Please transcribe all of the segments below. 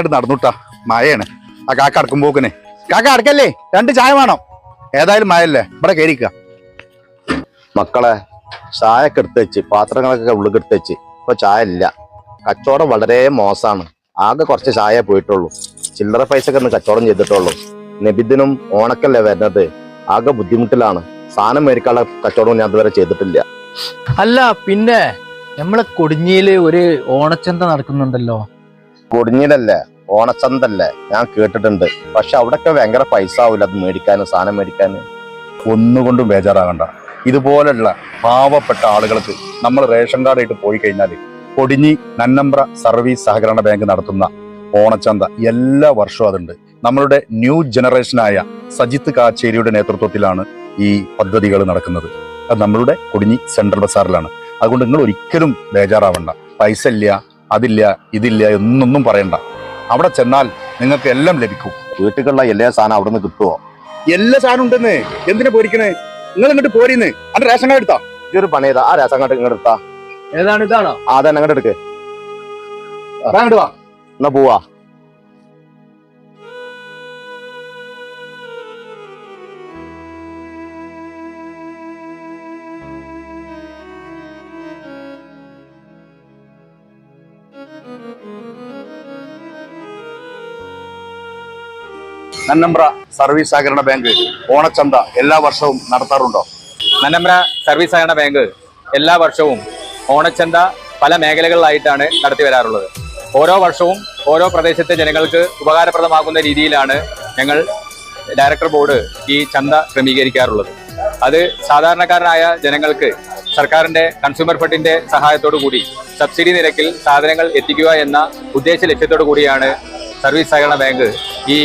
എടുത്ത് നടന്നുട്ടാ മഴയാണ്. ആ കാക്ക അടക്കുമ്പോക്കിനെ കാക്ക അടക്കല്ലേ? രണ്ട് ചായ വേണം. ഏതായാലും മഴയല്ലേ? ഇവിടെ കയറിക്ക മക്കളെ ചായക്കെ എടുത്ത് വെച്ച് പാത്രങ്ങളൊക്കെ ഉള്ളിൽ എടുത്ത് വെച്ച്. ഇപ്പൊ ചായ ഇല്ല. കച്ചവടം വളരെ മോശമാണ്. ആകെ കുറച്ച് ചായ പോയിട്ടുള്ളൂ. ചില്ലറ പൈസ ഒക്കെ കച്ചവടം ചെയ്തിട്ടുള്ളൂ. നബിദിനും ഓണക്കല്ലേ വരുന്നത്. ആകെ ബുദ്ധിമുട്ടിലാണ്. സാധനം മേടിക്കാനുള്ള കച്ചവടം ഞാൻ ഇതുവരെ ചെയ്തിട്ടില്ല. അല്ല പിന്നെ നമ്മളെ കൊടിഞ്ഞിയിൽ ഒരു ഓണച്ചന്ത നടക്കുന്നുണ്ടല്ലോ. കൊടിഞ്ഞിലല്ലേ ഓണച്ചന്തല്ലേ ഞാൻ കേട്ടിട്ടുണ്ട്. പക്ഷെ അവിടെയൊക്കെ ഭയങ്കര പൈസ ആവില്ല അത് മേടിക്കാനും സാധനം മേടിക്കാനും. ഒന്നുകൊണ്ടും ബേജാറാകണ്ട. ഇതുപോലുള്ള പാവപ്പെട്ട ആളുകൾക്ക് നമ്മൾ റേഷൻ കാർഡ് ആയിട്ട് പോയി കഴിഞ്ഞാൽ കൊടിഞ്ഞി നന്നമ്പ്ര സർവീസ് സഹകരണ ബാങ്ക് നടത്തുന്ന ഓണച്ചന്ത എല്ലാ വർഷവും അതുണ്ട്. നമ്മളുടെ ന്യൂ ജനറേഷനായ സജിത്ത് കാച്ചേരിയുടെ നേതൃത്വത്തിലാണ് ഈ പദ്ധതികൾ നടക്കുന്നത്. അത് നമ്മളുടെ കൊടിഞ്ഞി സെൻട്രൽ ബസാറിലാണ്. അതുകൊണ്ട് നിങ്ങൾ ഒരിക്കലും ബേജാറാവണ്ട. പൈസ ഇല്ല അതില്ല ഇതില്ല എന്നൊന്നും പറയണ്ട. അവിടെ ചെന്നാൽ നിങ്ങൾക്ക് എല്ലാം ലഭിക്കും. വീട്ടിലുള്ള എല്ലാ സാധനം അവിടെ നിന്ന് കിട്ടുമോ എല്ലാ സാധനം ഉണ്ടെന്ന്. എന്തിനാ പോരിക്കണേ നിങ്ങൾ ഇങ്ങോട്ട് പോരിന്ന്. അത് റേഷൻ കാർഡ് എടുത്താ. ഇതൊരു ഒരു പണി ചെയ്താ ആ റേഷൻ കാർഡ് ഇങ്ങോട്ട് എടുത്താ. ഏതാണ് ഇതാണോ? ആ തന്നെ അങ്ങോട്ട് എടുക്ക്. ബാങ്ക് വാ. എന്നാ പോവാ. നന്നമ്പ്ര സർവീസ് സഹകരണ ബാങ്ക് ഓണച്ചന്ത എല്ലാ വർഷവും നടത്താറുണ്ടോ? നന്നമ്പ്ര സർവീസ് സഹകരണ ബാങ്ക് എല്ലാ വർഷവും ഓണച്ചന്ത പല മേഖലകളിലായിട്ടാണ് നടത്തി വരാറുള്ളത്. ഓരോ വർഷവും ഓരോ പ്രദേശത്തെ ജനങ്ങൾക്ക് ഉപകാരപ്രദമാകുന്ന രീതിയിലാണ് ഞങ്ങൾ ഡയറക്ടർ ബോർഡ് ഈ ചന്ത ക്രമീകരിക്കാറുള്ളത്. അത് സാധാരണക്കാരനായ ജനങ്ങൾക്ക് സർക്കാരിന്റെ കൺസ്യൂമർ ഫണ്ടിന്റെ സഹായത്തോടു കൂടി സബ്സിഡി നിരക്കിൽ സാധനങ്ങൾ എത്തിക്കുക എന്ന ഉദ്ദേശ ലക്ഷ്യത്തോടു കൂടിയാണ് സർവീസ് സഹകരണ ബാങ്ക് ഈ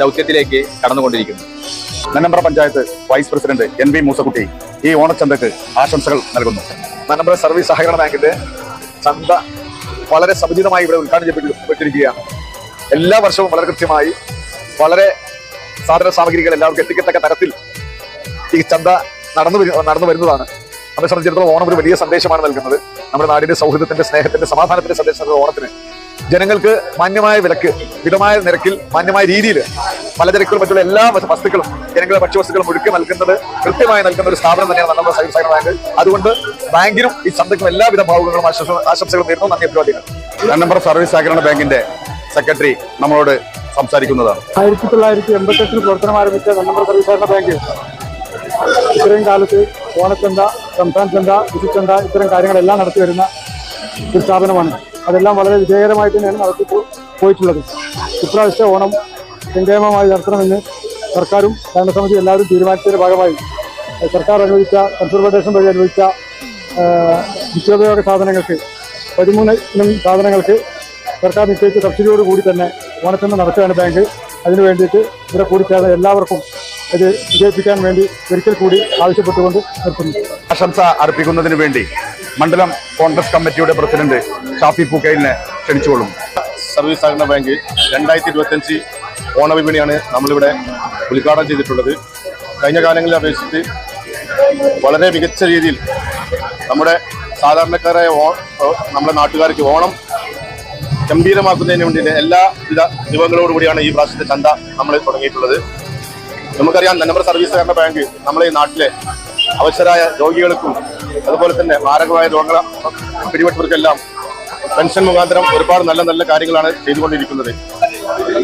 ദൗത്യത്തിലേക്ക് കടന്നുകൊണ്ടിരിക്കുന്നത്. Mannambra panchayat vice president N V Moosakutty ഈ ഓണച്ചന്തക്ക് ആശംസകൾ നൽകുന്നു. മന്നമ്പ്ര സർവീസ് സഹകരണ ബാങ്കിന്റെ ചന്ത വളരെ സമുചിതമായി ഇവിടെ ഉദ്ഘാടനം ചെയ്യപ്പെട്ടിരിക്കുകയാണ് എല്ലാ വർഷവും വളരെ കൃത്യമായി വളരെ സാധന സാമഗ്രികൾ എല്ലാവർക്കും എത്തിക്കത്തക്ക തരത്തിൽ ഈ ചന്ത നടന്നു നടന്നു വരുന്നതാണ്. നമ്മെ സംബന്ധിച്ചിടത്തോളം ഓണം ഒരു വലിയ സന്ദേശമാണ് നൽകുന്നത്. നമ്മുടെ നാടിന്റെ സൗഹൃദത്തിന്റെ സ്നേഹത്തിന്റെ സമാധാനത്തിന്റെ സന്ദേശം ഓണത്തിന്. ജനങ്ങൾക്ക് മാന്യമായ വിലക്ക് മിതമായ നിരക്കിൽ മാന്യമായ രീതിയിൽ പലചരക്കുകളും മറ്റുള്ള എല്ലാ വസ്തു- വസ്തുക്കളും ജനങ്ങളെ ഭക്ഷ്യവസ്തുക്കളും ഒഴുക്കി നൽകുന്നത് കൃത്യമായി നൽകുന്ന ഒരു സ്ഥാപനം തന്നെയാണ് നമ്മുടെ സൈബർ സൈബർ ബാങ്ക്. അതുകൊണ്ട് ബാങ്കിനും ഈ ചന്തയ്ക്കും എല്ലാവിധ ഭാവുകങ്ങളും ആശംസ- ആശംസകളും നേരുന്നു. നന്ദി അഭിവാദ്യങ്ങൾ. നമ്പർ സർവീസ് സഹകരണ ബാങ്കിന്റെ സെക്രട്ടറി നമ്മളോട് സംസാരിക്കുന്നതാണ്. ആയിരത്തി തൊള്ളായിരത്തി എൺപത്തെട്ടിൽ പ്രവർത്തനം ആരംഭിച്ച നമ്പർ സർവീസ് സഹകരണ ബാങ്ക് ഇത്രയും കാലത്ത് ഓണച്ചന്ത സംസ്ഥാന ചന്ത വിശുചന്ത ഇത്തരം കാര്യങ്ങളെല്ലാം നടത്തി വരുന്ന ഒരു സ്ഥാപനമാണ്. അതെല്ലാം വളരെ വിജയകരമായിട്ട് തന്നെയാണ് നടത്തി പോയിട്ടുള്ളത്. ഇപ്രാവശ്യത്തെ ഓണം കെങ്കേമമായി നടത്തണമെന്ന് സർക്കാരും ഭരണസമിതി എല്ലാവരും തീരുമാനിച്ചതിന്റെ ഭാഗമായി സർക്കാർ അനുവദിച്ച കൺസർവേഷൻ വഴി അനുവദിച്ച നിത്യോപയോഗ സാധനങ്ങൾക്ക് പതിമൂന്ന് സാധനങ്ങൾക്ക് സർക്കാർ നിശ്ചയിച്ച സബ്സിഡിയോട് കൂടി തന്നെ ഓണച്ചന്ത നടത്തുകയാണ് ബാങ്ക്. അതിനു വേണ്ടിയിട്ട് ഇവിടെ കൂടിച്ചേർന്ന എല്ലാവർക്കും ഇത് വിജയിപ്പിക്കാൻ വേണ്ടി ഒരിക്കൽ കൂടി ആവശ്യപ്പെട്ടുകൊണ്ട് നിർത്തുന്നു. ആശംസ അർപ്പിക്കുന്നതിന് വേണ്ടി മണ്ഡലം കോൺഗ്രസ് കമ്മിറ്റിയുടെ പ്രസിഡന്റ് ഷാഫി പൂക്കൈലിനെ ക്ഷണിച്ചുകൊള്ളും. സർവീസ് സഹകരണ ബാങ്ക് രണ്ടായിരത്തി ഇരുപത്തഞ്ച് ഓണവിപണിയാണ് നമ്മളിവിടെ ഉദ്ഘാടനം ചെയ്തിട്ടുള്ളത്. കഴിഞ്ഞ കാലങ്ങളിൽ അപേക്ഷിച്ച് വളരെ മികച്ച രീതിയിൽ നമ്മുടെ സാധാരണക്കാരായ നമ്മുടെ നാട്ടുകാർക്ക് ഓണം ഗംഭീരമാക്കുന്നതിന് വേണ്ടി എല്ലാവിധ വിഭവങ്ങളോടുകൂടിയാണ് ഈ പ്രാവശ്യത്തെ ചന്ത നമ്മൾ തുടങ്ങിയിട്ടുള്ളത്. നമുക്കറിയാം നമ്മുടെ സർവീസ് സഹകരണ ബാങ്ക് നമ്മളെ ഈ നാട്ടിലെ അവശരായ രോഗികൾക്കും അതുപോലെ തന്നെ മാരകമായ രോഗ പിടിപെട്ടവർക്കെല്ലാം പെൻഷൻ മുഖാന്തരം ഒരുപാട് നല്ല നല്ല കാര്യങ്ങളാണ് ചെയ്തുകൊണ്ടിരിക്കുന്നത്.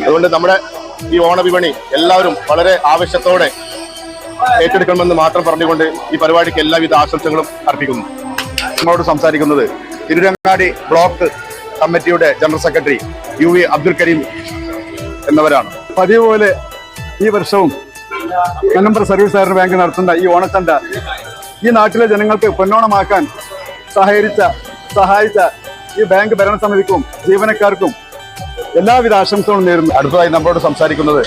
അതുകൊണ്ട് നമ്മുടെ ഈ ഓണവിപണി എല്ലാവരും വളരെ ആവശ്യത്തോടെ ഏറ്റെടുക്കണമെന്ന് മാത്രം പറഞ്ഞുകൊണ്ട് ഈ പരിപാടിക്ക് എല്ലാവിധ ആശംസകളും അർപ്പിക്കുന്നു. നമ്മളോട് സംസാരിക്കുന്നത് തിരുരങ്ങാടി ബ്ലോക്ക് കമ്മിറ്റിയുടെ general secretary U V Abdul Kareem എന്നവരാണ്. പതിവ് പോലെ ഈ വർഷവും നമ്പർ സർവീസ് സഹകരണ ബാങ്ക് നടത്തുന്ന ഈ ഓണച്ചന്ത ഈ നാട്ടിലെ ജനങ്ങൾക്ക് പൊന്നോണമാക്കാൻ സഹകരിച്ച സഹായിച്ച ഈ ബാങ്ക് ഭരണസമിതിക്കും ജീവനക്കാർക്കും എല്ലാവിധ ആശംസകളും നേരുന്നു. അടുത്തതായി നമ്മളോട് സംസാരിക്കുന്നത്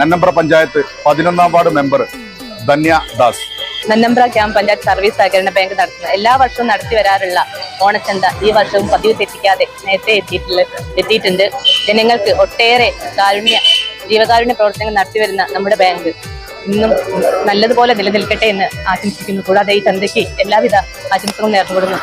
നന്നമ്പ്ര പഞ്ചായത്ത് പതിനൊന്നാം വാർഡ് മെമ്പർ ധന്യ ദാസ്. നന്നമ്പ്ര ഗ്രാമ പഞ്ചായത്ത് സർവീസ് സഹകരണ ബാങ്ക് നടത്തുന്ന എല്ലാ വർഷവും നടത്തി വരാറുള്ള ഓണച്ചന്ത ഈ വർഷവും പതിവ് തെറ്റിക്കാതെ നേരത്തെ എത്തിയിട്ടുള്ള എത്തിയിട്ടുണ്ട്. ജനങ്ങൾക്ക് ഒട്ടേറെ കാരുണ്യ ജീവകാരുണ്യ പ്രവർത്തനങ്ങൾ നടത്തി വരുന്ന നമ്മുടെ ബാങ്ക് ഇന്നും നല്ലതുപോലെ നിലനിൽക്കട്ടെ എന്ന് ആശംസിക്കുന്നു. കൂടാതെ ഈ ചന്തയ്ക്ക് എല്ലാവിധ ആശംസകളും നേർന്നുകൊടുന്നു